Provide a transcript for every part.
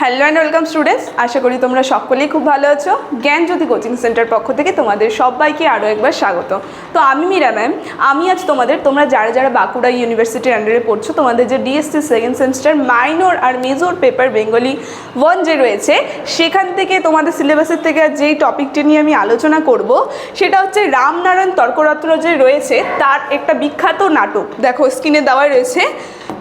Hello and welcome students আশা করি তোমরা সকলেই খুব ভালো আছো। জ্ঞানজ্যোতি কোচিং সেন্টার পক্ষ থেকে তোমাদের সবাইকে আরও একবার স্বাগত। তো আমি মীরা ম্যাম। আমি আজ তোমাদের, তোমরা যারা যারা বাঁকুড়া ইউনিভার্সিটির আন্ডারে পড়ছো, তোমাদের যে ডিএসসি সেকেন্ড সেমিস্টার মাইনর আর মেজর পেপার বেঙ্গলি ওয়ান যে রয়েছে, সেখান থেকে তোমাদের সিলেবাসের থেকে যেই টপিকটি নিয়ে আমি আলোচনা করব, সেটা হচ্ছে রামনারায়ণ তর্করত্ন যে রয়েছে, তার একটা বিখ্যাত নাটক। দেখো স্ক্রিনে দেওয়া রয়েছে।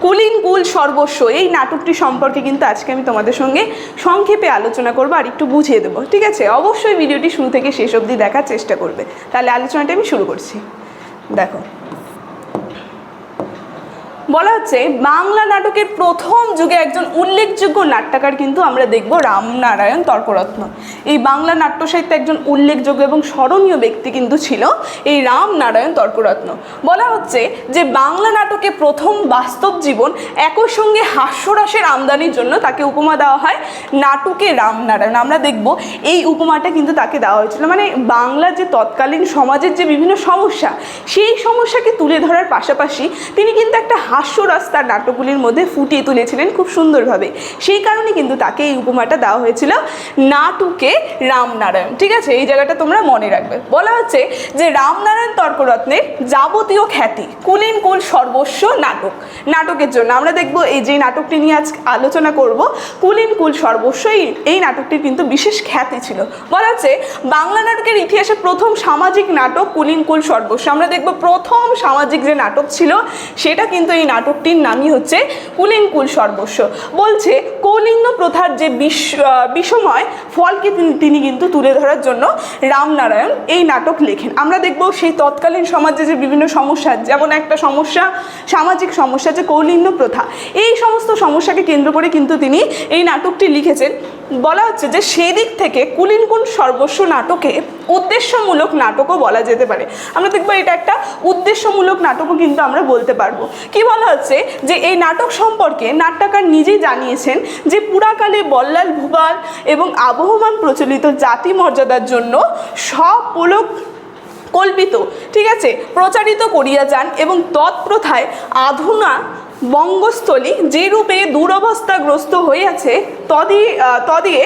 কুলিন কুল সর্বস্ব। এই নাটকটি সম্পর্কে কিন্তু আজকে আমি তোমাদের সঙ্গে সংক্ষেপে আলোচনা করব আর একটু বুঝিয়ে দেবো, ঠিক আছে? অবশ্যই ভিডিওটি শুরু থেকে শেষ অবধি দেখার চেষ্টা করবে। তাহলে আলোচনাটা আমি শুরু করছি। দেখো বলা হচ্ছে, বাংলা নাটকের প্রথম যুগে একজন উল্লেখযোগ্য নাট্যকার কিন্তু আমরা দেখব রামনারায়ণ তর্করত্ন। এই বাংলা নাট্য সাহিত্যে একজন উল্লেখযোগ্য এবং স্মরণীয় ব্যক্তি কিন্তু ছিল এই রামনারায়ণ তর্করত্ন। বলা হচ্ছে যে, বাংলা নাটকে প্রথম বাস্তব জীবন একই সঙ্গে হাস্যরসের আমদানির জন্য তাকে উপমা দেওয়া হয়, নাটকে রামনারায়ণ। আমরা দেখব এই উপমাটা কিন্তু তাকে দেওয়া হয়েছিল। মানে বাংলা যে তৎকালীন সমাজের যে বিভিন্ন সমস্যা, সেই সমস্যাকে তুলে ধরার পাশাপাশি তিনি কিন্তু একটা তার নাটকগুলির মধ্যে ফুটিয়ে তুলেছিলেন খুব সুন্দরভাবে। সেই কারণে কিন্তু তাকে এই উপমাটা দেওয়া হয়েছিল, নাটুকে রামনারায়ণ। ঠিক আছে? এই জায়গাটা তোমরা মনে রাখবে। বলা হচ্ছে যে রামনারায়ণ তর্করত্নের যাবতীয় খ্যাতি, কুলিন কুল সর্বস্ব নাটক। নাটকের জন্য আমরা দেখব এই যে নাটকটি নিয়ে আজ আলোচনা করব, কুলিন কুল সর্বস্ব, এই এই নাটকটির কিন্তু বিশেষ খ্যাতি ছিল। বলা হচ্ছে বাংলা নাটকের ইতিহাসে প্রথম সামাজিক নাটক কুলিন কুল সর্বস্ব। আমরা দেখব প্রথম সামাজিক যে নাটক ছিল, সেটা কিন্তু এই নাটকটির নামই হচ্ছে কুলিন কুল সর্বস্ব। বলছে, কৌলিঙ্গ প্রথার যে বিষ বিষময়, ফলকে তিনি- কিন্তু তুলে ধরার জন্য রামনারায়ণ এই নাটক লেখেন। আমরা দেখব সেই তৎকালীন সমাজে যে বিভিন্ন সমস্যা, যেমন একটা সমস্যা, সামাজিক সমস্যা, যে কৌলিন্য প্রথা। এই সমস্ত সমস্যাকে কেন্দ্র করে কিন্তু তিনি এই নাটকটি লিখেছেন। বলা হচ্ছে যে সেই দিক থেকে কুলিন কুল সর্বস্ব নাটকে উদ্দেশ্যমূলক নাটকও বলা যেতে পারে। আমরা দেখব এটা একটা উদ্দেশ্যমূলক নাটকও কিন্তু আমরা বলতে পারব। কি বলা হচ্ছে যে এই নাটক সম্পর্কে নাট্যকার নিজেই জানিয়েছেন যে পুরাকালে বল্লাল ভুবাল এবং আবহমান প্রচলিত জাতি মর্যাদার জন্য সব পুলক কল্পিত, ঠিক আছে? প্রচারিত করিয়া যান এবং তৎপ্রথায় আধুনা বঙ্গস্থলী যে রূপে দুরবস্থাগ্রস্ত হইয়াছে, তদি তদিয়ে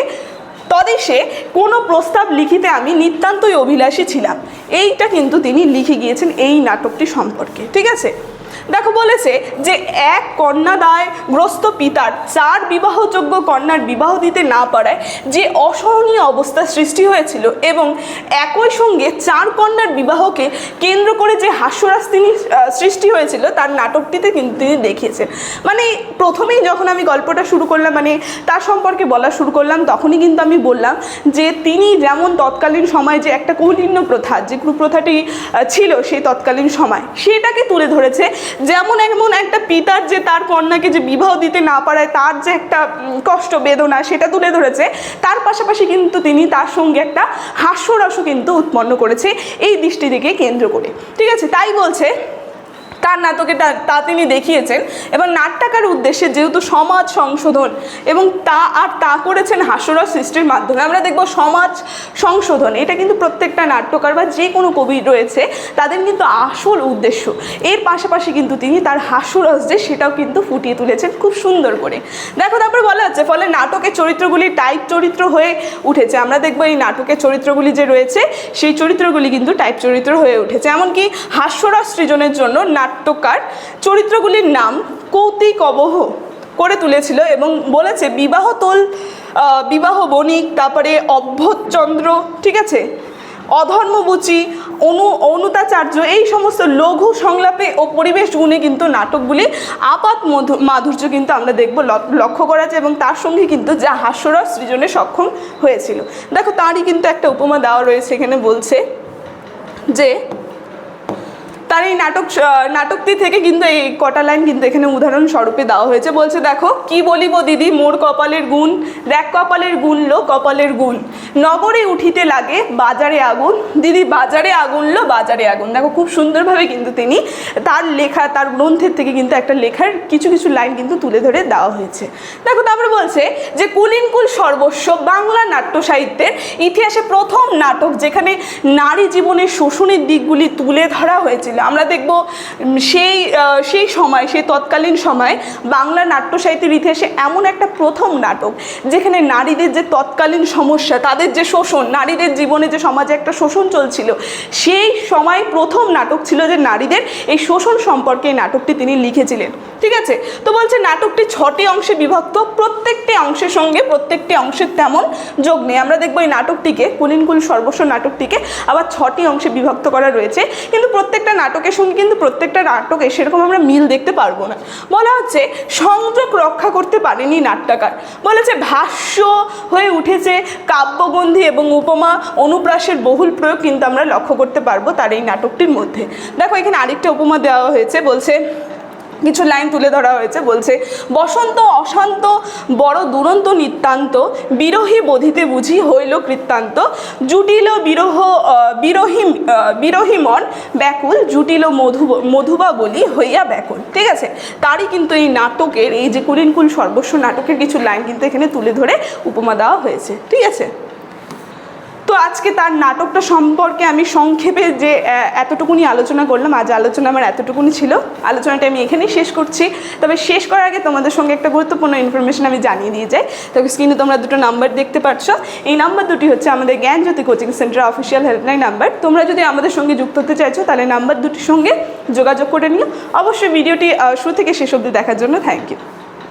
তদেশে কোনো প্রস্তাব লিখিতে আমি নিতান্তই অভিলাষী ছিলাম। এইটা কিন্তু তিনি লিখে গিয়েছেন এই নাটকটি সম্পর্কে, ঠিক আছে? দেখো বলেছে যে এক কন্যাদায় গ্রস্ত পিতার, চার বিবাহযোগ্য কন্যার বিবাহ দিতে না পারায় যে অসহনীয় অবস্থা সৃষ্টি হয়েছিল এবং একই সঙ্গে চার কন্যার বিবাহকে কেন্দ্র করে যে হাস্যরাস তিনি সৃষ্টি হয়েছিল তার নাটকটিতে কিন্তু তিনি দেখিয়েছেন। মানে প্রথমেই যখন আমি গল্পটা শুরু করলাম মানে তার সম্পর্কে বলা শুরু করলাম, তখনই কিন্তু আমি বললাম যে তিনি যেমন তৎকালীন সময় যে একটা কৌলিন্য প্রথা, যে কুপ্রথাটি ছিল সেই তৎকালীন সময়, সেটাকে তুলে ধরেছে যেমন এমন একটা পিতার যে তার কন্যাকে যে বিবাহ দিতে না পারায় তার যে একটা কষ্ট, বেদনা সেটা তুলে ধরেছে, তার পাশাপাশি কিন্তু তিনি তার সঙ্গে একটা হাস্যরসও কিন্তু উৎপন্ন করেছে এই দৃষ্টি থেকে কেন্দ্র করে। ঠিক আছে, তাই বলছে তার নাটকে তা- তিনি দেখিয়েছেন। এবং নাট্যকার উদ্দেশ্যে যেহেতু সমাজ সংশোধন এবং তা আর তা করেছেন হাস্যরস সৃষ্টির মাধ্যমে, আমরা দেখব সমাজ সংশোধন। এটা কিন্তু প্রত্যেকটা নাট্যকার বা যে কোনো কবি রয়েছে, তাদের কিন্তু আসল উদ্দেশ্য। এর পাশাপাশি কিন্তু তিনি তার হাস্যরস যে, সেটাও কিন্তু ফুটিয়ে তুলেছেন খুব সুন্দর করে। দেখো, তারপর বলা হচ্ছে ফলে নাটকের চরিত্রগুলি টাইপ চরিত্র হয়ে উঠেছে। আমরা দেখব এই নাটকের চরিত্রগুলি যে রয়েছে, সেই চরিত্রগুলি কিন্তু টাইপ চরিত্র হয়ে উঠেছে। এমনকি হাস্যরস সৃজনের জন্য নাট্যকার। চরিত্রগুলির নাম কৌতিক অবহ করে তুলেছিল এবং বলেছে, বিবাহ তোল বিবাহ বণিক, তারপরে অভ্যচন্দ্র, ঠিক আছে? অধর্মবুচি, অনু, অনুতাচার্য, এই সমস্ত লঘু সংলাপে ও পরিবেশ গুণে কিন্তু নাটকগুলি আপাত মধু- মাধুর্য কিন্তু আমরা দেখব লক্ষ্য করা যায় এবং তার সঙ্গে কিন্তু যা হাস্যরস সৃজনে সক্ষম হয়েছিল। দেখো, তারই কিন্তু একটা উপমা দেওয়া রয়েছে এখানে বলছে যে তার এই নাটক নাটকটি থেকে কিন্তু এই কটা লাইন কিন্তু এখানে উদাহরণ স্বরূপে দেওয়া হয়েছে। বলছে, দেখো, কি বলিব দিদি? মোর কপালের গুণ, দেখ কপালের গুণ লো, কপালের গুণ। নগরে উঠিতে লাগে, বাজারে আগুন। দিদি, বাজারে আগুন লো, বাজারে আগুন। দেখো, খুব সুন্দরভাবে কিন্তু তিনি তার লেখা, তার গ্রন্থের থেকে কিন্তু একটা লেখার কিছু কিছু লাইন কিন্তু তুলে ধরে দেওয়া হয়েছে। দেখো, তারপরে বলছে যে কুলিনকুল সর্বস্ব, বাংলা নাট্য সাহিত্যের ইতিহাসে প্রথম নাটক যেখানে নারী জীবনের শোষণের দিকগুলি তুলে ধরা হয়েছিল। ছিল আমরা দেখব সেই সেই সময়, সেই তৎকালীন সময় বাংলা নাট্য সাহিত্যের ইতিহাসে এমন একটা প্রথম নাটক যেখানে নারীদের যে তৎকালীন সমস্যা, তাদের যে শোষণ, নারীদের জীবনে যে সমাজে একটা শোষণ চলছিল, সেই সময় প্রথম নাটক ছিল যে নারীদের এই শোষণ সম্পর্কে এই নাটকটি তিনি লিখেছিলেন। ঠিক আছে? তো বলছে নাটকটি ছটি অংশে বিভক্ত, প্রত্যেকটি অংশের সঙ্গে প্রত্যেকটি অংশের তেমন যোগ নেই। আমরা দেখব এই নাটকটিকে কুলিনকুল সর্বস্ব নাটকটিকে আবার ছটি অংশে বিভক্ত করা রয়েছে। কিন্তু প্রত্যেকটা নাটকের সঙ্গে কিন্তু প্রত্যেকটা নাটকে সেরকম আমরা মিল দেখতে পারব না। বলা হচ্ছে সংযোগ রক্ষা করতে পারেনি নাট্যকার। বলেছে ভাষ্য হয়ে উঠেছে কাব্যবন্ধী এবং উপমা অনুপ্রাসের বহুল প্রয়োগ কিন্তু আমরা লক্ষ্য করতে পারব তার এই নাটকটির মধ্যে। দেখো, এখানে আরেকটা উপমা দেওয়া হয়েছে, বলছে কিছু লাইন তুলে ধরা হয়েছে, বলছে, বসন্ত, অশান্ত, বড়, দুরন্ত নিত্যান্ত বিরোহী বোধিতে বুঝি হইল কৃত্তান্ত, জুটিল বিরহ বিরোহী বিরোহী মন ব্যাকুল, জুটিল মধু মধুবা বলি হইয়া ব্যাকুল। ঠিক আছে? তারই কিন্তু এই নাটকের, এই যে কুলিনকুল সর্বস্ব নাটকের কিছু লাইন কিন্তু এখানে তুলে ধরে উপমা দেওয়া হয়েছে। ঠিক আছে? আজকে তার নাটকটা সম্পর্কে আমি সংক্ষেপে যে এতটুকুনি আলোচনা করলাম, আজ আলোচনা আমার এতটুকুনি ছিল, আলোচনাটা আমি এখানেই শেষ করছি। তবে শেষ করার আগে তোমাদের সঙ্গে একটা গুরুত্বপূর্ণ ইনফরমেশন আমি জানিয়ে দিয়ে যাই। তবে স্ক্রিনে তোমরা দুটো নাম্বার দেখতে পাচ্ছ এই নাম্বার দুটি হচ্ছে আমাদের Gyanjyoti coaching centre official helpline number তোমরা যদি আমাদের সঙ্গে যুক্ত হতে চাইছো, তাহলে নাম্বার দুটির সঙ্গে যোগাযোগ করে নিও। অবশ্যই ভিডিওটি শুরু থেকে শেষ অবধি দেখার জন্য থ্যাংক ইউ